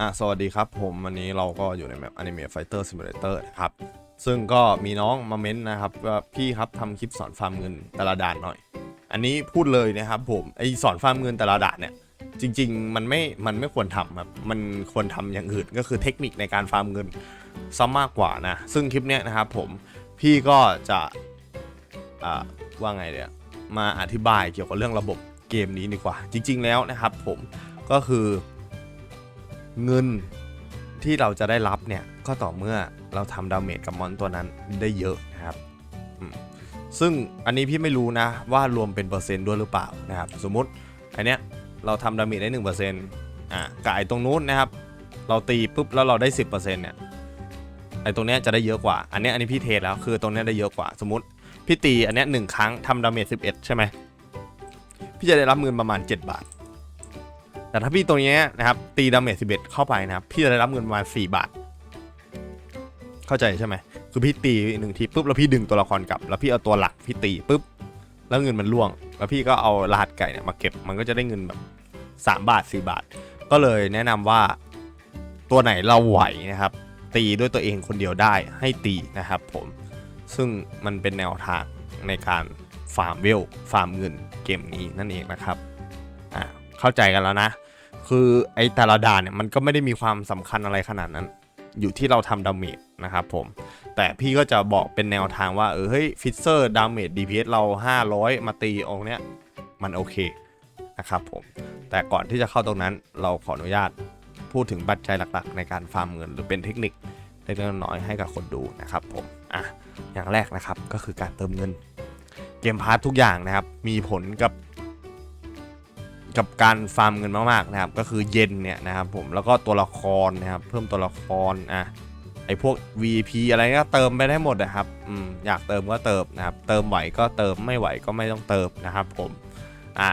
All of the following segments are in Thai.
อะสวัสดีครับผมวันนี้เราก็อยู่ในแมป Anime Fighter Simulator นะครับ ซึ่งก็มีน้องมาเม้นต์นะครับว่าพี่ครับทำคลิปสอนฟาร์มเงินแต่ละด่านหน่อย อันนี้พูดเลยนะครับผมไอสอนฟาร์มเงินแต่ละด่านเนี่ยจริง ๆ มันไม่ มันไม่ควรทำครับ มันควรทำอย่างอื่นก็คือเทคนิคในการฟาร์มเงินซะมากกว่านะ ซึ่งคลิปเนี้ยนะครับผมพี่ก็จะอ่าว่าไงเดี๋ยวมาอธิบายเกี่ยวกับเรื่องระบบเกมนี้ดีกว่า จริง ๆ แล้วนะครับผมก็คือ เงินที่เราจะได้รับเนี่ยก็ต่อเมื่อเราทำดาเมจกับมอนตัวนั้นได้เยอะนะครับซึ่งอันนี้พี่ไม่รู้นะว่ารวมเป็นเปอร์เซ็นต์ด้วยหรือเปล่านะครับสมมติอันเนี้ยเราทำดาเมจได้หนึ่งเปอร์เซ็นต์อะกับไอ้ตรงนู้นนะครับ เราตีปุ๊บแล้วเราได้สิบเปอร์เซ็นต์เนี่ยไอ้ตรงเนี้ยจะได้เยอะกว่า อันเนี้ยอันนี้พี่เทสแล้วคือตรงเนี้ยได้เยอะกว่า สมมติพี่ตีอันเนี้ยหนึ่งครั้งทำดาเมจสิบเอ็ดใช่ไหมพี่จะได้รับเงินประมาณ 7 บาท แต่ถ้าพี่ตัวนี้นะครับ ตีดาเมจ11 เข้าไปนะครับ พี่จะได้รับเงินประมาณ4บาท เข้าใจใช่ไหมคือพี่ตีหนึ่งทีปุ๊บแล้วพี่ดึงตัวละครกลับ แล้วพี่เอาตัวหลักพี่ตีปุ๊บแล้วเงินมันล่วง แล้วพี่ก็เอารหัสไก่เนี่ยมาเก็บมันก็จะได้เงินแบบ3บาท 4 บาท ก็เลยแนะนำว่าตัวไหนเราไหวนะครับ ตีด้วยตัวเองคนเดียวได้ให้ตีนะครับผมซึ่งมันเป็นแนวทางในการฟาร์มเวลฟาร์มเงินเกมนี้นั่นเองนะครับ เข้าใจกันแล้วนะ คือไอ้แต่ละด่านเนี่ยมันก็ไม่ได้มีความสำคัญอะไรขนาดนั้น อยู่ที่เราทำดาเมจนะครับผม แต่พี่ก็จะบอกเป็นแนวทางว่า เออเฮ้ยฟิเซอร์ดาเมจ DPS เรา 500 มาตีองเนี้ยมันโอเคนะครับผม แต่ก่อนที่จะเข้าตรงนั้นเราขออนุญาตพูดถึงปัจจัยหลักๆ ในการฟาร์มเงินหรือเป็นเทคนิคเล็กๆน้อยๆให้กับคนดูนะครับผม อะ อย่างแรกนะครับก็คือการเติมเงิน เกมพาร์ททุกอย่างนะครับ มีผลกับ กับการฟาร์มเงินมากๆนะครับ ก็คือเย็นเนี่ยนะครับผมแล้วก็ตัวละครนะครับ เพิ่มตัวละครอะไอพวก VP อะไรก็เติมไปได้หมดนะครับอืมอยากเติมก็เติมนะครับ เติมไหวก็เติมไม่ไหวก็ไม่ต้องเติมนะครับ ผมอะ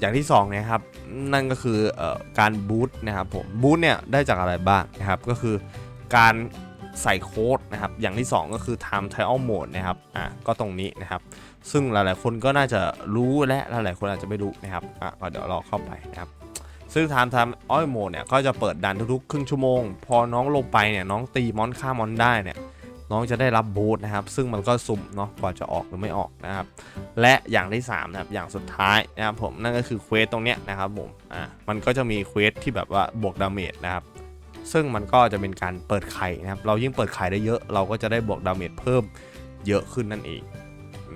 อย่างที่สองเนะครับนั่นก็คือออการบูตนะครับผมบูตเนี่ยได้จากอะไรบ้างนะครับ ก็คือการ ใส่โค้ดนะครับ อย่างที่สองก็คือ time trial mode นะครับ อะ ก็ตรงนี้นะครับ ซึ่งหลายๆ คนก็น่าจะรู้และหลายๆ คนอาจจะไม่รู้นะครับ อะก็เดี๋ยวเราเข้าไปนะครับ ซึ่งไทม์ไทม์ออยโมเนี่ย ก็จะเปิดดันทุกๆ ครึ่งชั่วโมง พอน้องลงไปเนี่ย น้องตีมอนฆ่ามอนได้เนี่ยน้องจะได้รับบูทนะครับ ซึ่งมันก็สุ่มเนาะกว่าจะออกหรือไม่ออกนะครับ และอย่างที่3นะครับ อย่างสุดท้ายนะครับผมนั่นก็คือเควสตรงเนี้ยนะครับผม อะมันก็จะมีเควสที่แบบว่าบวกดาเมจนะครับ ซึ่งมันก็จะเป็นการเปิดไข่นะครับ เรายิ่งเปิดไข่ได้เยอะ เราก็จะได้บวกดาเมจเพิ่มเยอะขึ้นนั่นเอง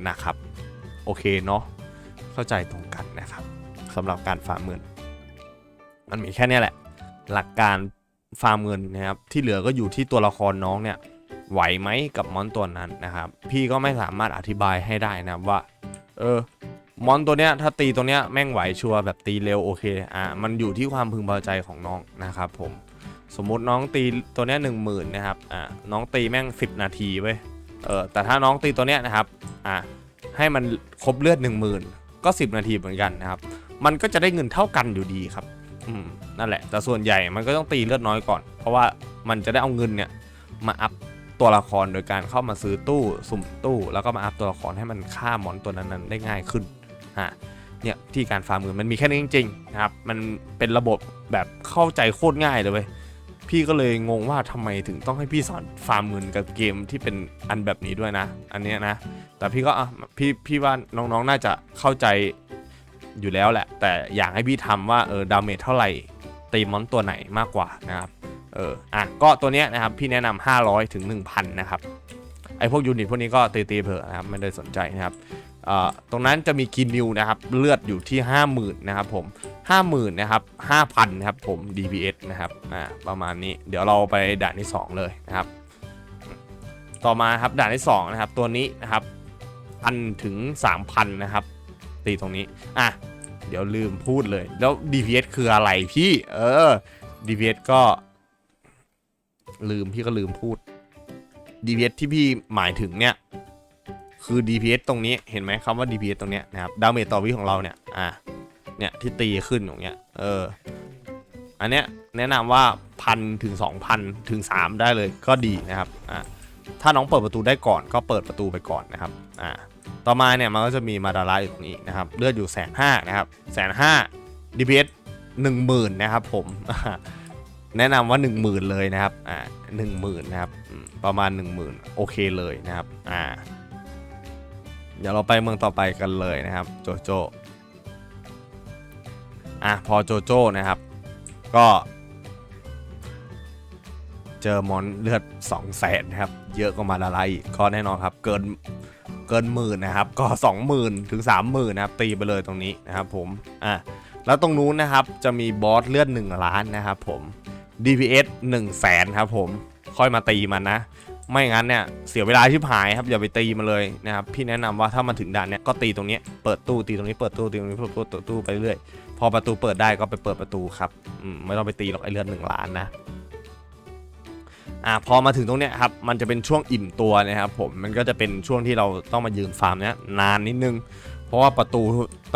นะครับ โอเคเนาะเข้าใจตรงกันนะครับสำหรับการฟาร์มเงิน มันมีแค่นี้แหละ หลักการฟาร์มเงินนะครับ ที่เหลือก็อยู่ที่ตัวละครน้องเนี่ยไหวไหมกับมอนตัวนั้นนะครับ พี่ก็ไม่สามารถอธิบายให้ได้นะครับว่า เออมอนตัวเนี้ยถ้าตีตัวเนี้ยแม่งไหวชัวร์แบบตีเร็วโอเคอะมันอยู่ที่ความพึงพอใจของน้องนะครับผม สมมุติน้องตีตัวเนี้ยหนึ่งหมื่นนะครับอะน้องตีแม่ง 10 นาทีเว้ยเออแต่ถ้าน้องตีตัวเนี้ยนะครับอะให้มันครบเลือด 1 0,000 ก็ 10 นาทีเหมือนกันนะครับ มันก็จะได้เงินเท่ากันอยู่ดีครับอืมนั่นแหละ แต่ส่วนใหญ่มันก็ต้องตีเลือดน้อยก่อน เพราะว่ามันจะได้เอาเงินเนี่ยมาอัพตัวละครโดยการเข้ามาซื้อตู้สุ่มตู้ แล้วก็มาอัพตัวละครให้มันฆ่ามอนตัวนั้นๆได้ง่ายขึ้นฮะเนี่ยที่การฟาร์มเงินมันมีแค่นี้จริงๆนะครับมันเป็นระบบแบบเข้าใจโคตรง่ายเลยเว้ย พี่ก็เลยงงว่าทำไมถึงต้องให้พี่สอนฟาร์มเงินกับเกมที่เป็นอันแบบนี้ด้วยนะ อันเนี้ยนะ แต่พี่ก็อะพี่พี่ว่าน้องๆน่าจะเข้าใจอยู่แล้วแหละ แต่อยากให้พี่ทำว่าเออดาเมจเท่าไหร่ตีมอนตัวไหนมากกว่านะครับเอออะก็ตัวเนี้ยนะครับพี่แนะนำ500 ถึง 1,000 นะครับไอพวกยูนิตพวกนี้ก็ตีตีๆเถอะนะครับไม่ได้สนใจนะครับเอ่อตรงนั้นจะมีกินนิวนะครับเลือดอยู่ที่ 50,000 นะครับผม 50,000นะครับ5,000นะครับผม DPS นะครับอ่าประมาณนี้เดี๋ยวเราไปด่านที่ 2 เลยนะครับ ต่อมาครับด่านที่2นะครับตัวนี้นะครับพันถึง 3,000นะครับตีตรงนี้อะเดี๋ยวลืมพูดเลย แล้ว DPS คืออะไรพี่เออ DPS ก็ ลืมพี่ก็ลืมพูด DPS ที่พี่หมายถึงเนี่ยคือ DPS ตรงนี้เห็นไหมคำว่า DPS ตรงเนี้ยนะครับดาเมจต่อวิของเราเนี่ยอะ เนี่ยที่ตีขึ้นตรงเนี้ย เออ อันเนี้ยแนะนำว่าพันถึง2,000ถึง3ได้เลยก็ดีนะครับ อะถ้าน้องเปิดประตูได้ก่อนก็เปิดประตูไปก่อนนะครับ อะต่อมาเนี่ยมันก็จะมีมาดาราอยู่ตรงนี้นะครับ เลือดอยู่แสนห้านะครับแสนห้า DPS หนึ่งหมื่นนะครับผม แนะนำว่า 1 0,000 เลยนะครับ อ่าหนึ่งหมื่นนะครับ ประมาณ 1 0,000 โอเคเลยนะครับ อ่า เดี๋ยวเราไปเมืองต่อไปกันเลยนะครับ โจโจ อะพอโจโจนะครับ ก็ เจอมอนเลือด2 0 0แสนนะครับ เยอะกว่ามาดาลอีกก็แน่นอนครับ เกินเกินหมื่นนะครับ ก็ 20,000 ถึง 30,000นะครับ ตีไปเลยตรงนี้นะครับผมอะแล้วตรงนู้นนะครับจะมีบอสเลือด1ล้านนะครับผม DPS 1 0 0 0 0แสนครับผมค่อยมาตีมันนะ ไม่งั้นเนี่ยเสียเวลาชิบหายครับอย่าไปตีมันเลยนะครับพี่แนะนำว่าถ้ามาถึงด่านเนี้ยก็ตีตรงนี้เปิดตู้ตีตรงนี้เปิดตู้ตีตรงนี้เปิดตู้เปิดตู้ไปเรื่อย พอประตูเปิดได้ก็ไปเปิดประตูครับไม่ต้องไปตีหรอกไอเลือดหนึ่งล้านนะอ่าพอมาถึงตรงเนี้ยครับมันจะเป็นช่วงอิ่มตัวนะครับผมมันก็จะเป็นช่วงที่เราต้องมายืนฟาร์มเนี้ยนานนิดนึง เพราะว่าประตู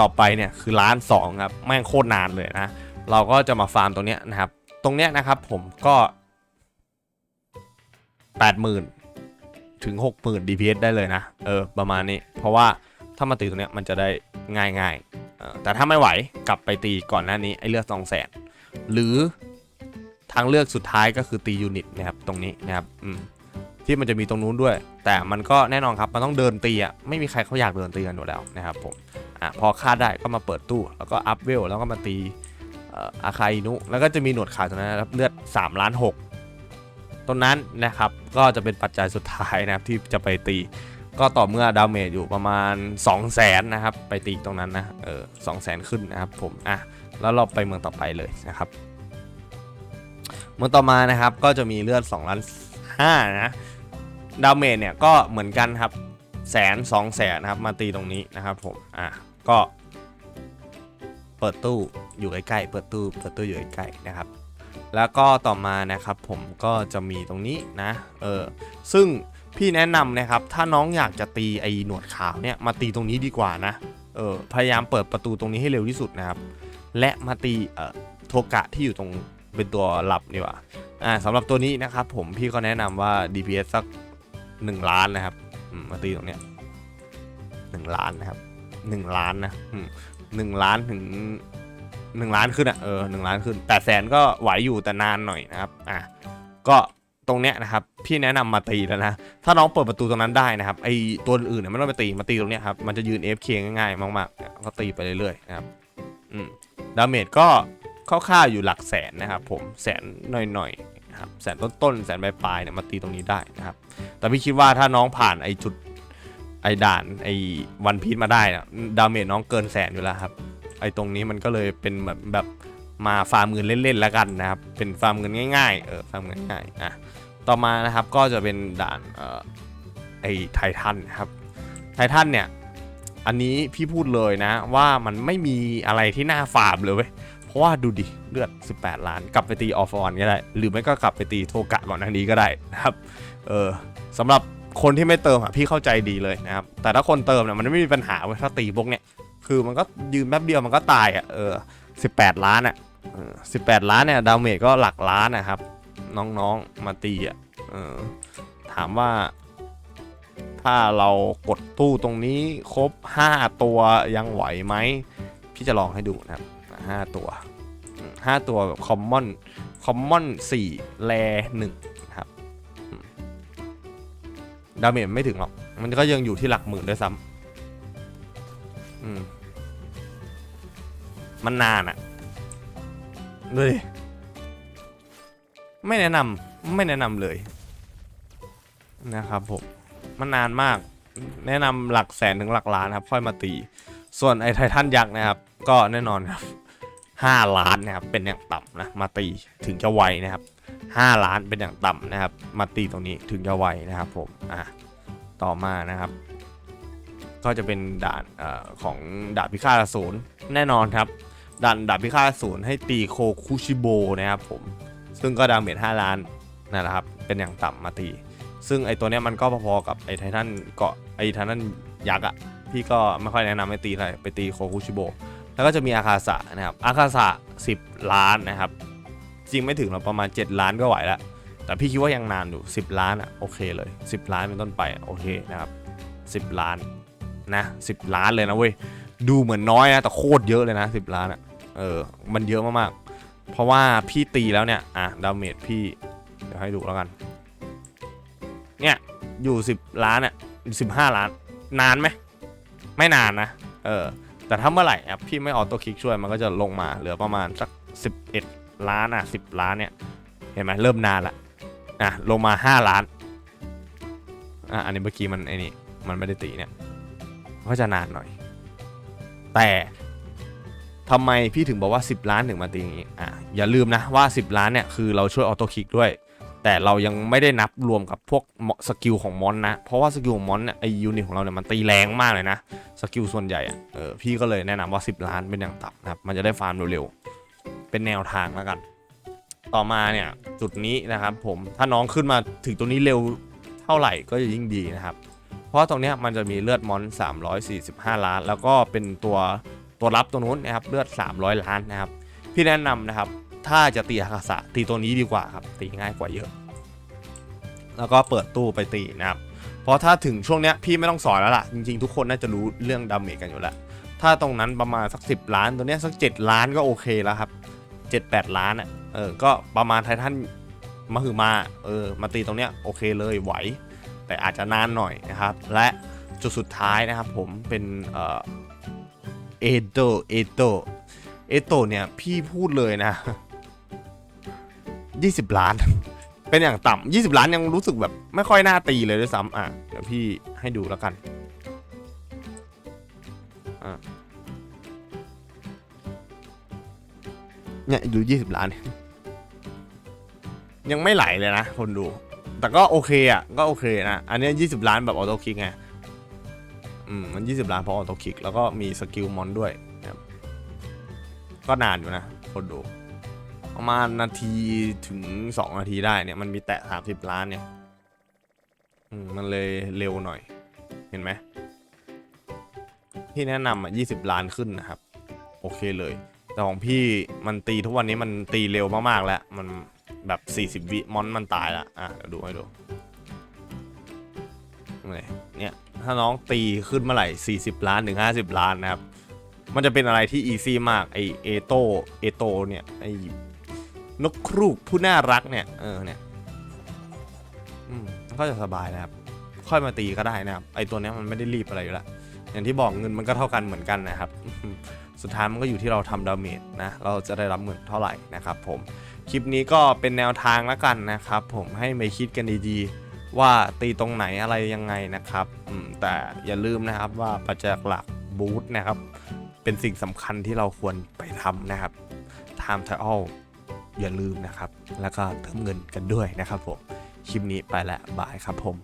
ต่อไปเนี่ยคือล้านสองครับแม่งโคตรนานเลยนะเราก็จะมาฟาร์มตรงเนี้ยนะครับ ตรงเนี้ยนะครับผมก็แปดหมื่นถึงหกหมื่น DPS ได้เลยนะเออประมาณนี้ เพราะว่าถ้ามาตีตรงเนี้ยมันจะได้ง่ายง่ายๆ แต่ถ้าไม่ไหวกลับไปตีก่อนหน้านี้ไอ้เลือดสองแสนหรือทางเลือกสุดท้ายก็คือตียูนิตนะครับตรงนี้นะครับที่มันจะมีตรงนู้นด้วย แต่มันก็แน่นอนครับมันต้องเดินตีอะไม่มีใครเขาอยากเดินตีกันอยู่แล้วนะครับผมอะพอฆ่าได้ก็มาเปิดตู้ แล้วก็อัพเวลแล้วก็มาตีอาคาอินุ แล้วก็จะมีหนวดขาตรงนั้นนะครับเลือด3ล้าน6ตรงนั้นนะครับก็จะเป็นปัจจัยสุดท้ายนะครับที่จะไปตี ก็ต่อเมื่อดาเมจอยู่ประมาณ 2 0 0แสนนะครับ ไปตีตรงนั้นนะ เออสองแสนขึ้นนะครับผม อะ แล้วเราไปเมืองต่อไปเลยนะครับ เมืองต่อมานะครับ ก็จะมีเลือด2ล้าน5นะ ดาเมจเนี่ยก็เหมือนกันครับแสนสองแสนนะครับ มาตีตรงนี้นะครับผม อะ ก็ เปิดตู้อยู่ใกล้ๆ เปิดตู้ เปิดตู้อยู่ใกล้ๆนะครับ แล้วก็ต่อมานะครับผมก็จะมีตรงนี้นะ เออ ซึ่ง พี่แนะนำนะครับ ถ้าน้องอยากจะตีไอ้หนวดขาวเนี่ยมาตีตรงนี้ดีกว่านะเออพยายามเปิดประตูตรงนี้ให้เร็วที่สุดนะครับ และมาตีเอ่อโทกะที่อยู่ตรงเป็นตัวหลับดีกว่าอ่าสำหรับตัวนี้นะครับผมพี่ก็แนะนำว่า DPS สัก 1 ล้านนะครับมาตีตรงเนี้ยหนึ่งล้านนะครับหนึ่งล้านนะหนึ่งล้านถึงหนึ่งล้านขึ้นอะเออหนึ่งล้านขึ้นแปดแสนก็ไหวอยู่แต่นานหน่อยนะครับอะก็ ตรงเนี้ยนะครับพี่แนะนำมาตีแล้วนะถ้าน้องเปิดประตูตรงนั้นได้นะครับไอตัวอื่นเนี่ยไม่ต้องไปตีมาตีตรงเนี้ยครับมันจะยืน FK ง่ายๆมากๆเนี่ยก็ตีไปเรื่อยๆนะครับอืมดาเมจก็คร่าวๆอยู่หลักแสนนะครับผมแสนหน่อยๆนะครับแสนต้นๆแสนปลายๆเนี่ยมาตีตรงนี้ได้นะครับแต่พี่คิดว่าถ้าน้องผ่านไอจุดไอด่านไอวันพีชมาได้นะดาเมจน้องเกินแสนอยู่แล้วครับไอตรงนี้มันก็เลยเป็นแบบแบบ มาฟาร์มเงินเล่นๆแล้วกันนะครับ เป็นฟาร์มเงินง่ายๆ เออฟาร์มเงินง่ายๆอะ ต่อมานะครับก็จะเป็นด่านเอ่อไอไททันครับ ไททันเนี่ย อันนี้พี่พูดเลยนะว่ามันไม่มีอะไรที่น่าฟาร์มเลยเว้ย เพราะว่าดูดิเลือด 18 ล้าน กลับไปตีออฟออนก็ได้ หรือไม่ก็กลับไปตีโทกะก่อนหน้านี้ก็ได้นะครับ เออสำหรับคนที่ไม่เติมอะพี่เข้าใจดีเลยนะครับ แต่ถ้าคนเติมเนี่ยมันไม่มีปัญหาเว้ยถ้าตีพวกเนี้ย คือมันก็ยืนแป๊บเดียวมันก็ตายอะ เออสิบแปดล้านอะ สิบแปดล้านเนี่ยดาเมจก็หลักล้านนะครับ น้องๆมาตีอะออถามว่า ถ้าเรากดตู้ตรงนี้ครบ 5 ตัวยังไหวไหมพี่จะลองให้ดูนะครับห้าตัวห้าตัวแบบคอมมอนคอมมอนสี่แลหนึ่งครับดาเมจไม่ถึงหรอก มันก็ยังอยู่ที่หลักหมื่นด้วยซ้ำมมันนานอะ ดูดิไม่แนะนำไม่แนะนำเลย นะครับผมมันนานมาก แนะนำหลักแสนถึงหลักล้านครับ ค่อยมาตี ส่วนไอ้ไททันยักษ์นะครับ ก็แน่นอนครับห้าล้านนะครับเป็นอย่างต่ำนะมาตีถึงจะไวนะครับ5ล้านเป็นอย่างต่ำนะครับ มาตีตรงนี้ถึงจะไวนะครับผมอะต่อมานะครับ ก็จะเป็นด่านอของดาบพิฆาตอสูรแน่นอนครับ ด่านดาบพิฆาตอสูรให้ตีโคคุชิโบนะครับผม ซึ่งก็ดาเมจ5ล้านนั่นแหละครับ เป็นอย่างต่ำมาตี ซึ่งไอตัวเนี้ยมันก็พอๆกับไอไททันเกาะไอไททันยักษ์อะพี่ก็ไม่ค่อยแนะนำให้ตีอะไรไปตีโคคุชิโบ แล้วก็จะมีอาคาสะนะครับอาคาสะ10 ล้านนะครับ จริงไม่ถึงหรอกประมาณ 7 ล้านก็ไหวล้วแต่พี่คิดว่ายังนานอยู่ 10 ล้านอะโอเคเลย 10 ล้านเป็นต้นไปโอเคนะครับ 10 ล้านนะ10 ล้านเลยนะเว้ย ดูเหมือนน้อยนะแต่โคตรเยอะเลยนะ10ล้านอะเออมันเยอะมากๆ เพราะว่าพี่ตีแล้วเนี่ย อะดาเมจพี่ เดี๋ยวให้ดูแล้วกัน เนี่ยอยู่10ล้านอะ15ล้าน นานไหมไม่นานนะ เออ แต่ถ้าเมื่อไหร่อะพี่ไม่ออโต้คลิกช่วยมันก็จะลงมาเหลือประมาณสัก11ล้านอะ10ล้านเนี่ย เห็นไหมเริ่มนานละอะลงมา5ล้านอะอันนี้เมื่อกี้มันไอ้นี่มันไม่ได้ตีเนี่ย ก็จะนานหน่อย แต่ทำไมพี่ถึงบอกว่า 10 ล้านถึงมาตีอย่างนี้อะอย่าลืมนะว่า 10 ล้านเนี่ยคือเราช่วยออโต้คลิกด้วย แต่เรายังไม่ได้นับรวมกับพวกสกิลของมอนนะ เพราะว่าสกิลของมอนเนี่ยไอยูนิตของเราเนี่ยมันตีแรงมากเลยนะสกิลส่วนใหญ่อะเออพี่ก็เลยแนะนำว่า 10 ล้านเป็นอย่างต่ำนะครับมันจะได้ฟาร์มเร็วๆเป็นแนวทางแล้วกัน ต่อมาเนี่ยจุดนี้นะครับผมถ้าน้องขึ้นมาถึงตรงนี้เร็วเท่าไหร่ก็จะยิ่งดีนะครับ เพราะตรงนี้มันจะมีเลือดมอน 345 ล้าน แล้วก็เป็นตัวตัวรับตรงนู้นนะครับเลือด 300 ล้านนะครับ พี่แนะนำนะครับ ถ้าจะตีอาคาสะตีตัวนี้ดีกว่าครับตีง่ายกว่าเยอะ แล้วก็เปิดตู้ไปตีนะครับเพราะถ้าถึงช่วงเนี้ยพี่ไม่ต้องสอนแล้วล่ะ จริงๆ ทุกคนน่าจะรู้เรื่องดาเมจกันอยู่แล้วถ้าตรงนั้นประมาณสัก 10 ล้านตัวเนี้ยสัก 7 ล้านก็โอเคแล้วครับ7-8 ล้านอะเออก็ประมาณไททันมาคือมาเออมาตีตรงเนี้ยโอเคเลยไหว แต่อาจจะนานหน่อยนะครับ และจุดสุดท้ายนะครับผมเป็นเอโตเอโตเอโตเนี่ยพี่พูดเลยนะ 20 ล้าน เป็นอย่างต่ำ20 ล้านยังรู้สึกแบบไม่ค่อยน่าตีเลยด้วยซ้ำอะเดี๋ยวพี่ให้ดูแล้วกันอะเนี่ยดู 20 ล้าน ยังไม่ไหลเลยนะ คนดู แต่ก็โอเคอะก็โอเคนะ อันนี้ย20 ล้านแบบออโต้คลิกไง อืมมัน 20 ล้านเพราะออโต้คลิก แล้วก็มีสกิลมอนด้วยครับ ก็นานอยู่นะคนดูประมาณนาทีถึง 2 นาทีได้เนี่ย มันมีแตะ 30 ล้านเนี่ยอืมมันเลยเร็วหน่อย เห็นไหม ที่แนะนำอะ20 ล้านขึ้นนะครับ โอเคเลย แต่ของพี่มันตีทุกวันนี้มันตีเร็วมากๆแล้ว มัน แบบ 40 วิมอนมันตายละอะเดี๋ยวดูให้ดูเนี่ย ถ้าน้องตีขึ้นเมื่อไหร่ 40 ล้านถึง 50 ล้านนะครับ มันจะเป็นอะไรที่อีซี่มาก ไอเอโตเอโตเนี่ยไอนกครูกผู้น่ารักเนี่ย เออเนี่ยอืมก็จะสบายนะครับ ค่อยมาตีก็ได้นะครับ ไอตัวเนี้ยมันไม่ได้รีบอะไรอยู่แล้วอย่างที่บอกเงินมันก็เท่ากันเหมือนกันนะครับ สุดท้ายมันก็อยู่ที่เราทำดาเมจนะ เราจะได้รับเงินเท่าไหร่นะครับผม คลิปนี้ก็เป็นแนวทางแล้วกันนะครับผมให้ไปคิดกันดีๆ ว่าตีตรงไหนอะไรยังไงนะครับอืมแต่อย่าลืมนะครับว่าปัจจัยหลักบูธนะครับ เป็นสิ่งสำคัญที่เราควรไปทำนะครับ time trial อย่าลืมนะครับ แล้วก็เติมเงินกันด้วยนะครับผม คลิปนี้ไปแล้วบายครับผม